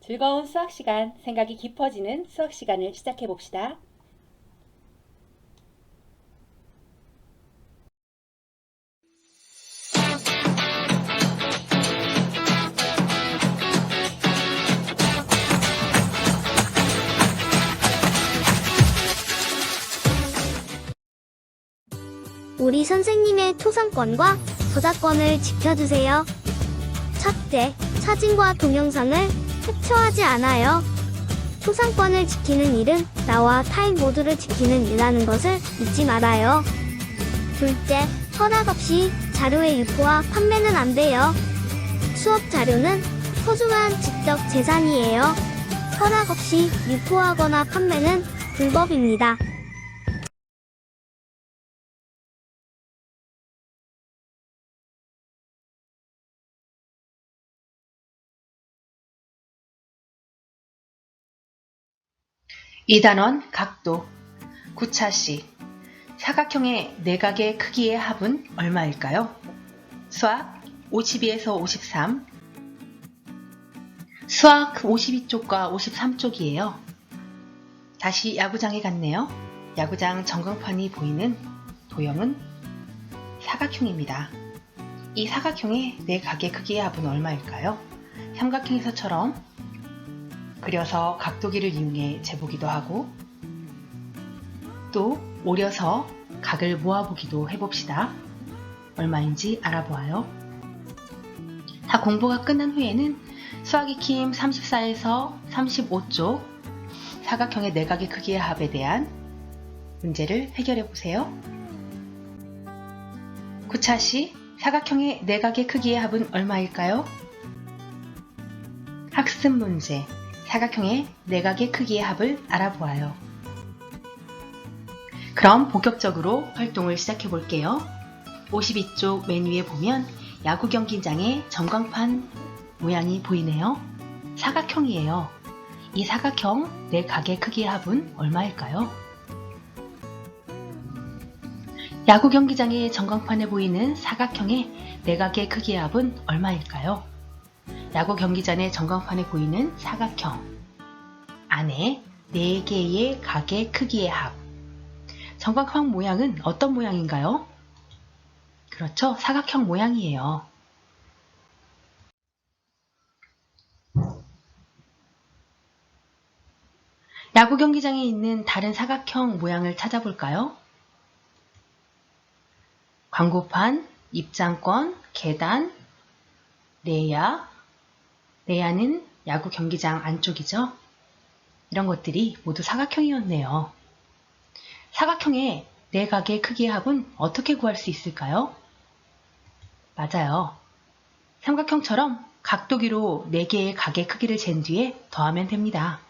즐거운 수학 시간, 생각이 깊어지는 수학 시간을 시작해 봅시다. 우리 선생님의 초상권과 저작권을 지켜주세요. 첫째, 사진과 동영상을 캡처하지 않아요. 초상권을 지키는 일은 나와 타인 모두를 지키는 일이라는 것을 잊지 말아요. 둘째, 허락 없이 자료의 유포와 판매는 안 돼요. 수업 자료는 소중한 지적 재산이에요. 허락 없이 유포하거나 판매는 불법입니다. 이단원 각도 구차시 사각형의 내각의 크기의 합은 얼마일까요? 수학 52에서 53 수학 52쪽과 53쪽이에요. 다시 야구장에 갔네요. 야구장 전광판이 보이는 도형은 사각형입니다. 이 사각형의 내각의 크기의 합은 얼마일까요? 삼각형에서처럼 그려서 각도기를 이용해 재보기도 하고 또 오려서 각을 모아보기도 해봅시다. 얼마인지 알아보아요. 다 공부가 끝난 후에는 수학 익힘 34에서 35쪽 사각형의 내각의 크기의 합에 대한 문제를 해결해 보세요. 9차시 사각형의 내각의 크기의 합은 얼마일까요? 학습 문제 사각형의 내각의 크기의 합을 알아보아요. 그럼 본격적으로 활동을 시작해 볼게요. 52쪽 맨 위에 보면 야구 경기장의 전광판 모양이 보이네요. 사각형이에요. 이 사각형 내각의 크기의 합은 얼마일까요? 야구 경기장의 전광판에 보이는 사각형의 내각의 크기의 합은 얼마일까요? 야구 경기장의 전광판에 보이는 사각형 안에 4개의 각의 크기의 합 전광판 모양은 어떤 모양인가요? 그렇죠. 사각형 모양이에요. 야구 경기장에 있는 다른 사각형 모양을 찾아볼까요? 광고판, 입장권, 계단, 레야, 레야는 야구 경기장 안쪽이죠. 이런 것들이 모두 사각형이었네요. 사각형의 내각의 크기의 합은 어떻게 구할 수 있을까요? 맞아요. 삼각형처럼 각도기로 4개의 각의 크기를 잰 뒤에 더하면 됩니다.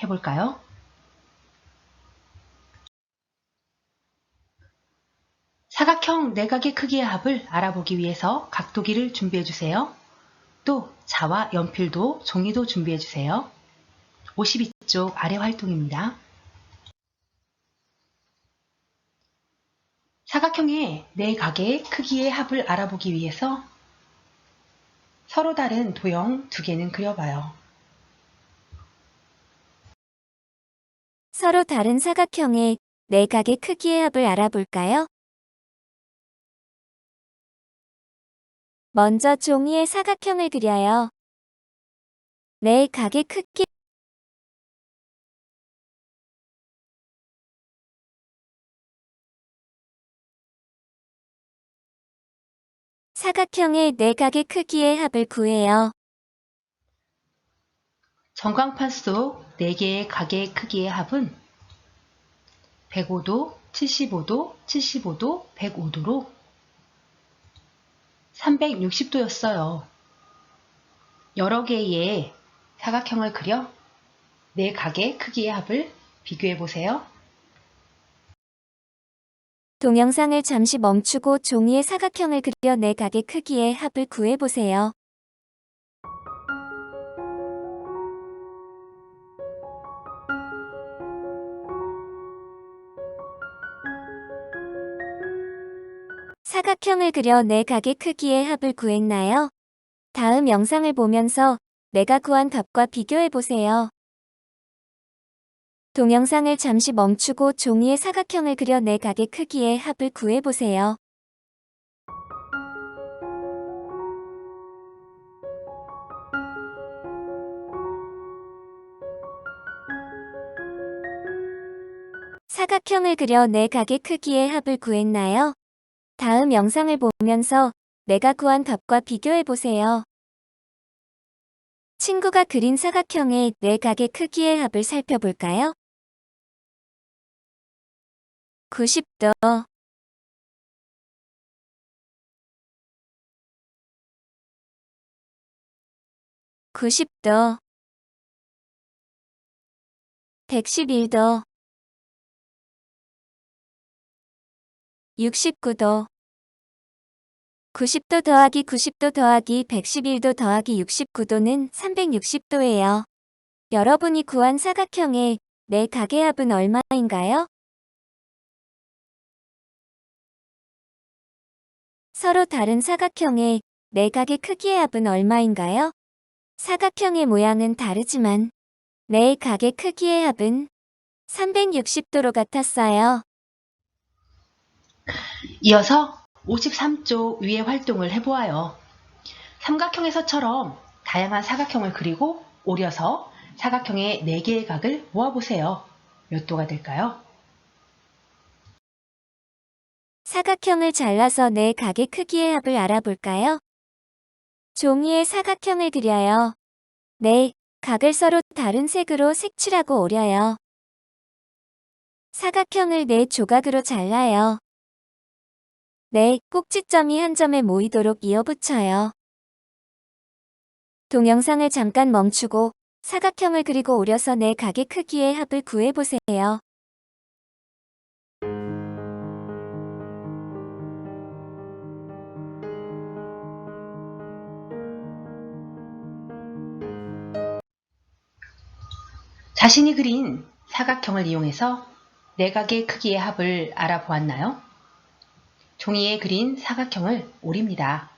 해볼까요? 사각형 내각의 크기의 합을 알아보기 위해서 각도기를 준비해 주세요. 또 자와 연필도 종이도 준비해 주세요. 52쪽 아래 활동입니다. 사각형의 네 각의 크기의 합을 알아보기 위해서 서로 다른 도형 두 개는 그려봐요. 서로 다른 사각형의 내각의 크기의 합을 알아볼까요? 먼저 종이에 사각형을 그려요. 네 각의 크기 사각형의 네 각의 크기의 합을 구해요. 전광판 속 4개의 각의 크기의 합은 105도, 75도, 75도, 105도로 360도였어요. 여러 개의 사각형을 그려 네 각의 크기의 합을 비교해 보세요. 동영상을 잠시 멈추고 종이에 사각형을 그려 네 각의 크기의 합을 구해 보세요. 사각형을 그려 네 각의 크기의 합을 구했나요? 다음 영상을 보면서 내가 구한 답과 비교해 보세요. 동영상을 잠시 멈추고 종이에 사각형을 그려 내 각의 크기의 합을 구해 보세요. 사각형을 그려 내 각의 크기의 합을 구했나요? 다음 영상을 보면서 내가 구한 답과 비교해 보세요. 친구가 그린 사각형의 내 각의 크기의 합을 살펴볼까요? 90도 90도 111도 69도 90도 더하기 90도 더하기 111도 더하기 69도는 360도예요. 여러분이 구한 사각형의 내 각의 합은 얼마인가요? 서로 다른 사각형의 내 각의 크기의 합은 얼마인가요? 사각형의 모양은 다르지만 내 각의 크기의 합은 360도로 같았어요. 이어서 53쪽 위의 활동을 해보아요. 삼각형에서처럼 다양한 사각형을 그리고 오려서 사각형의 4개의 각을 모아보세요. 몇 도가 될까요? 사각형을 잘라서 내 각의 크기의 합을 알아볼까요? 종이에 사각형을 그려요. 네, 각을 서로 다른 색으로 색칠하고 오려요. 사각형을 네 조각으로 잘라요. 네, 꼭지점이 한 점에 모이도록 이어붙여요. 동영상을 잠깐 멈추고 사각형을 그리고 오려서 내 각의 크기의 합을 구해보세요. 자신이 그린 사각형을 이용해서 내각의 크기의 합을 알아보았나요? 종이에 그린 사각형을 오립니다.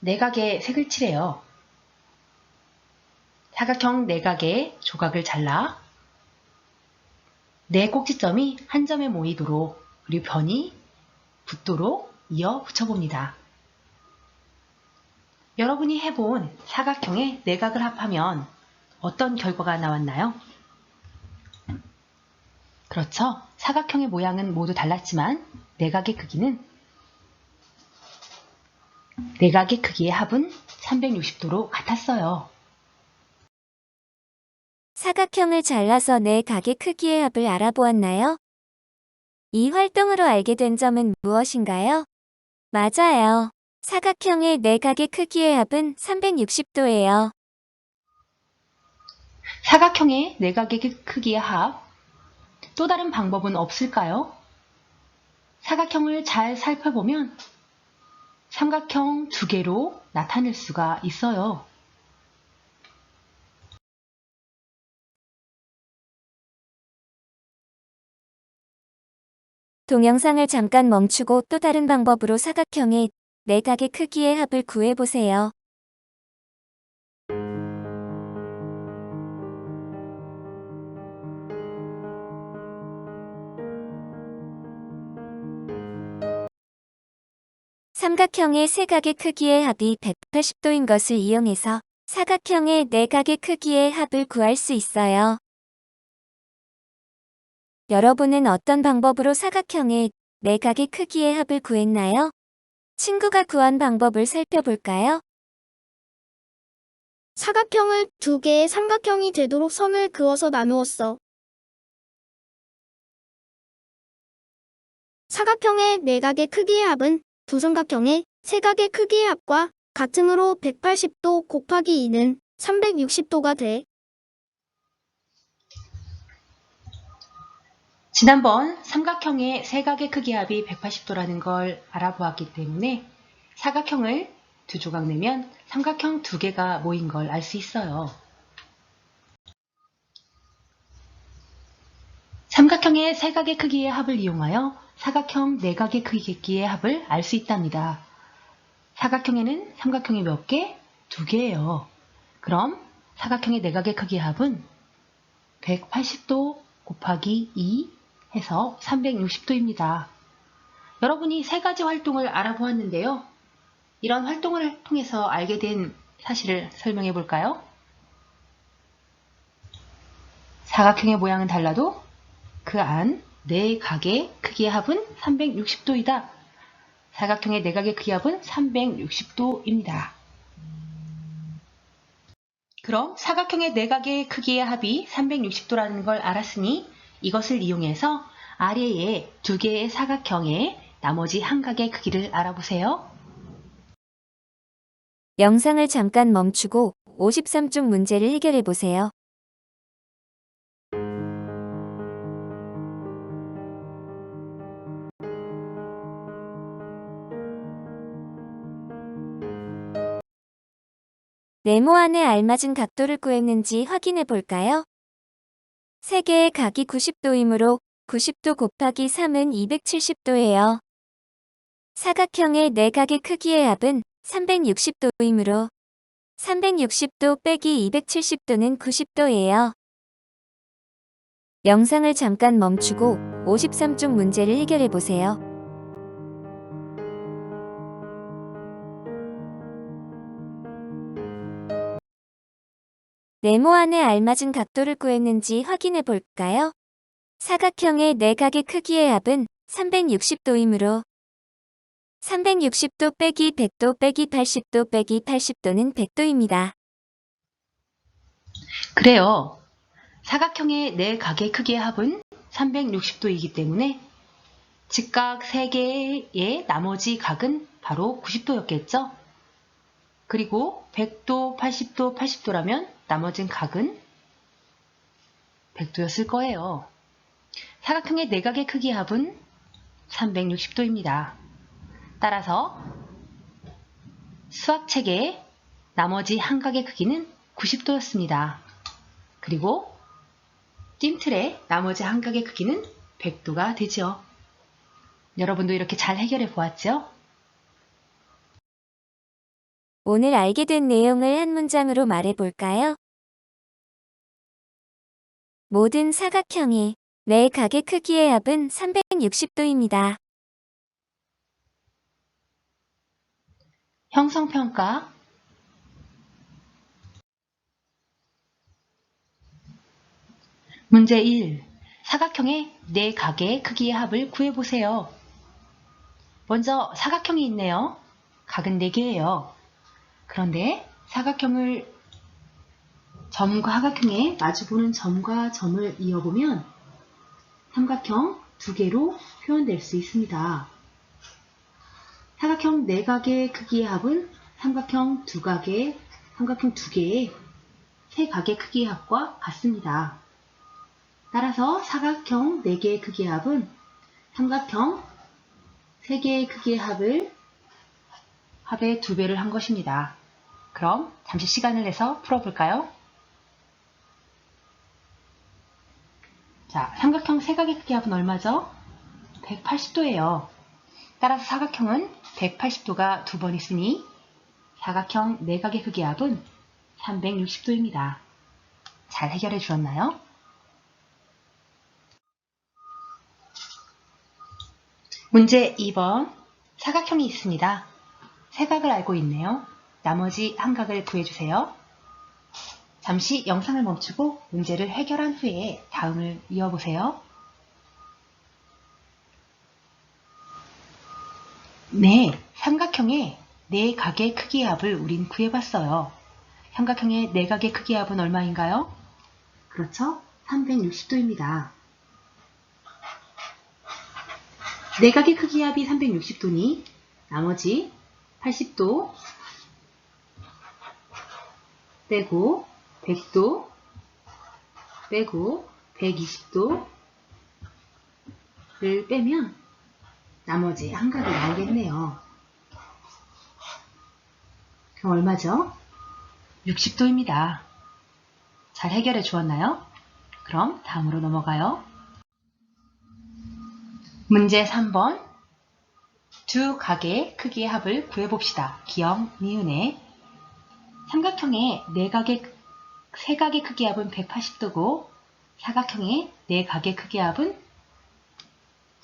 내각의 색을 칠해요. 사각형 내각의 조각을 잘라 네 꼭지점이 한 점에 모이도록 그리고 변이 붙도록 이어 붙여봅니다. 여러분이 해본 사각형의 내각을 합하면 어떤 결과가 나왔나요? 그렇죠. 사각형의 모양은 모두 달랐지만 내각의 크기는 내각의 크기의 합은 360도로 같았어요. 사각형을 잘라서 내 각의 크기의 합을 알아보았나요? 이 활동으로 알게 된 점은 무엇인가요? 맞아요. 사각형의 내 각의 크기의 합은 360도예요. 사각형의 내각의 크기의 합. 또 다른 방법은 없을까요? 사각형을 잘 살펴보면 삼각형 두 개로 나타낼 수가 있어요. 동영상을 잠깐 멈추고 또 다른 방법으로 사각형의 내 각의 크기의 합을 구해보세요. 삼각형의 세 각의 크기의 합이 180도인 것을 이용해서 사각형의 네 각의 크기의 합을 구할 수 있어요. 여러분은 어떤 방법으로 사각형의 네 각의 크기의 합을 구했나요? 친구가 구한 방법을 살펴볼까요? 사각형을 두 개의 삼각형이 되도록 선을 그어서 나누었어. 사각형의 내각의 크기의 합은 두 삼각형의 세각의 크기의 합과 같으므로 180도 곱하기 2는 360도가 돼. 지난번 삼각형의 세각의 크기 합이 180도라는 걸 알아보았기 때문에 사각형을 두 조각 내면 삼각형 두 개가 모인 걸 알 수 있어요. 삼각형의 세각의 크기의 합을 이용하여 사각형 네각의 크기의 합을 알 수 있답니다. 사각형에는 삼각형이 몇 개? 두 개예요. 그럼 사각형의 내각의 크기의 합은 180도 곱하기 2 해서 360도입니다. 여러분이 세 가지 활동을 알아보았는데요. 이런 활동을 통해서 알게 된 사실을 설명해 볼까요? 사각형의 모양은 달라도 그 안 네 각의 크기의 합은 360도이다. 사각형의 내각의 크기 합은 360도입니다. 그럼 사각형의 내각의 크기의 합이 360도라는 걸 알았으니 이것을 이용해서 아래의 두 개의 사각형의 나머지 한 각의 크기를 알아보세요. 영상을 잠깐 멈추고 53쪽 문제를 해결해 보세요. 네모 안에 알맞은 각도를 구했는지 확인해 볼까요? 세 개의 각이 90도이므로 90도 곱하기 3은 270도예요. 사각형의 네 각의 크기의 합은 360도이므로 360도 빼기 270도는 90도예요. 영상을 잠깐 멈추고 53쪽 문제를 해결해 보세요. 네모 안에 알맞은 각도를 구했는지 확인해 볼까요? 사각형의 네 각의 크기의 합은 360도이므로 360도 빼기 100도 빼기 80도 빼기 80도는 100도입니다. 그래요. 사각형의 네 각의 크기의 합은 360도이기 때문에 직각 3개의 나머지 각은 바로 90도였겠죠? 그리고 100도, 80도, 80도라면 나머진 각은 100도였을 거예요. 사각형의 네 각의 크기의 합은 360도입니다. 따라서 수학책의 나머지 한 각의 크기는 90도였습니다. 그리고 찜틀의 나머지 한 각의 크기는 100도가 되죠. 여러분도 이렇게 잘 해결해 보았죠? 오늘 알게 된 내용을 한 문장으로 말해 볼까요? 모든 사각형의 네 각의 크기의 합은 360도입니다. 형성평가 문제 1. 사각형의 네 각의 크기의 합을 구해보세요. 먼저 사각형이 있네요. 각은 4개예요. 그런데 사각형을 점과 사각형에 마주보는 점과 점을 이어보면 삼각형 두 개로 표현될 수 있습니다. 사각형 네 각의 크기의 합은 삼각형 두 각의 삼각형 두 개의 세 각의 크기의 합과 같습니다. 따라서 사각형 네 개의 크기의 합은 삼각형 세 개의 크기의 합을 합의 두 배를 한 것입니다. 그럼 잠시 시간을 내서 풀어볼까요? 자, 삼각형 세 각의 크기 합은 얼마죠? 180도예요. 따라서 사각형은 180도가 두 번 있으니 사각형 네 각의 크기 합은 360도입니다. 잘 해결해 주었나요? 문제 2번 사각형이 있습니다. 세 각을 알고 있네요. 나머지 한 각을 구해주세요. 잠시 영상을 멈추고 문제를 해결한 후에 다음을 이어보세요. 네, 삼각형의 네 각의 크기의 합을 우린 구해봤어요. 삼각형의 네 각의 크기의 합은 얼마인가요? 그렇죠? 360도입니다. 네 각의 크기의 합이 360도니 나머지 80도 빼고 100도 빼고 120도를 빼면 나머지 한 각이 나오겠네요. 그럼 얼마죠? 60도입니다. 잘 해결해 주었나요? 그럼 다음으로 넘어가요. 문제 3번 두 각의 크기의 합을 구해봅시다. 기억, 니은의 삼각형의 네 각의 세각의 크기 합은 180도고 사각형의 네 각의 크기 합은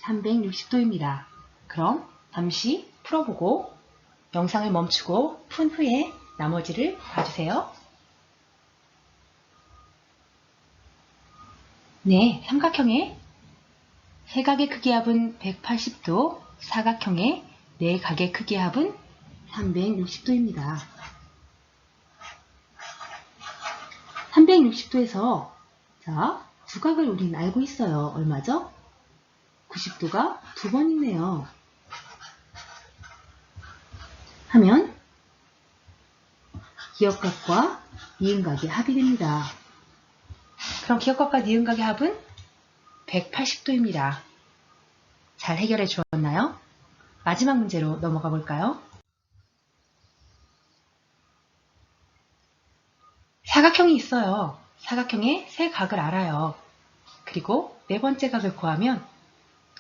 360도입니다. 그럼 잠시 풀어보고 영상을 멈추고 푼 후에 나머지를 봐주세요. 네, 삼각형의 세각의 크기 합은 180도, 사각형의 네 각의 크기 합은 360도입니다. 360도에서 자, 두각을 우리는 알고 있어요. 얼마죠? 90도가 두번 있네요. 하면 기역각과 니은각의 합이 됩니다. 그럼 기역각과 니은각의 합은 180도입니다. 잘 해결해 주었나요? 마지막 문제로 넘어가 볼까요? 사각형이 있어요. 사각형의 세 각을 알아요. 그리고 네 번째 각을 구하면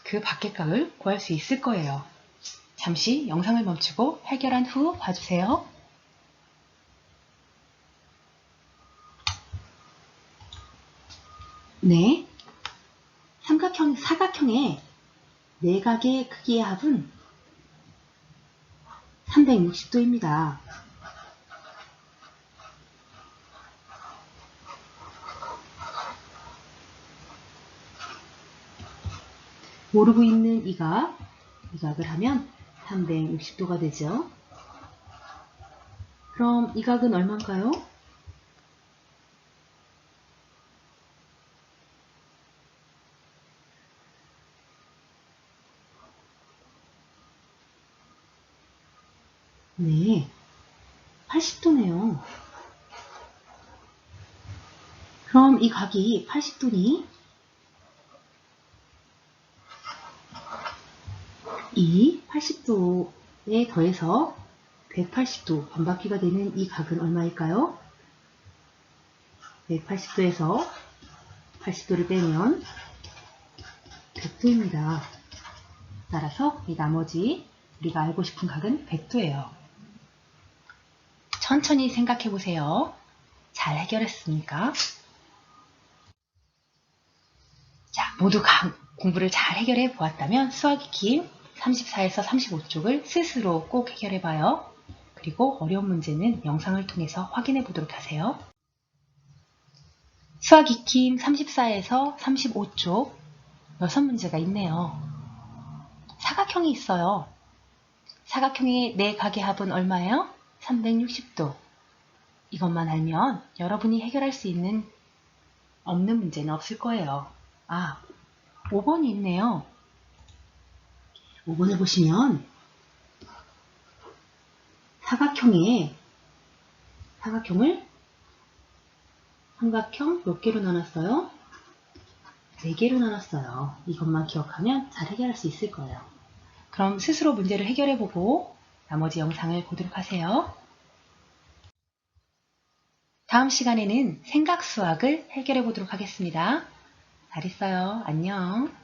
그 밖의 각을 구할 수 있을 거예요. 잠시 영상을 멈추고 해결한 후 봐주세요. 네. 삼각형, 사각형의 네 각의 크기의 합은 360도입니다. 모르고 있는 이 각, 이 각을 하면 360도가 되죠. 그럼 이 각은 얼마인가요? 네, 80도네요. 그럼 이 각이 80도니 이 80도에 더해서 180도 반바퀴가 되는 이 각은 얼마일까요? 180도에서 80도를 빼면 100도입니다. 따라서 이 나머지 우리가 알고 싶은 각은 100도예요. 천천히 생각해 보세요. 잘 해결했습니까? 자, 모두 각 공부를 잘 해결해 보았다면 수학이 긴 34에서 35쪽을 스스로 꼭 해결해 봐요. 그리고 어려운 문제는 영상을 통해서 확인해 보도록 하세요. 수학 익힘 34에서 35쪽 6문제가 있네요. 사각형이 있어요. 사각형의 네 각의 합은 얼마예요? 360도. 이것만 알면 여러분이 해결할 수 있는 없는 문제는 없을 거예요. 아, 5번이 있네요. 5번을 보시면 사각형에 사각형을 삼각형 몇 개로 나눴어요? 4개로 나눴어요. 이것만 기억하면 잘 해결할 수 있을 거예요. 그럼 스스로 문제를 해결해보고 나머지 영상을 보도록 하세요. 다음 시간에는 생각 수학을 해결해 보도록 하겠습니다. 잘 있어요. 안녕.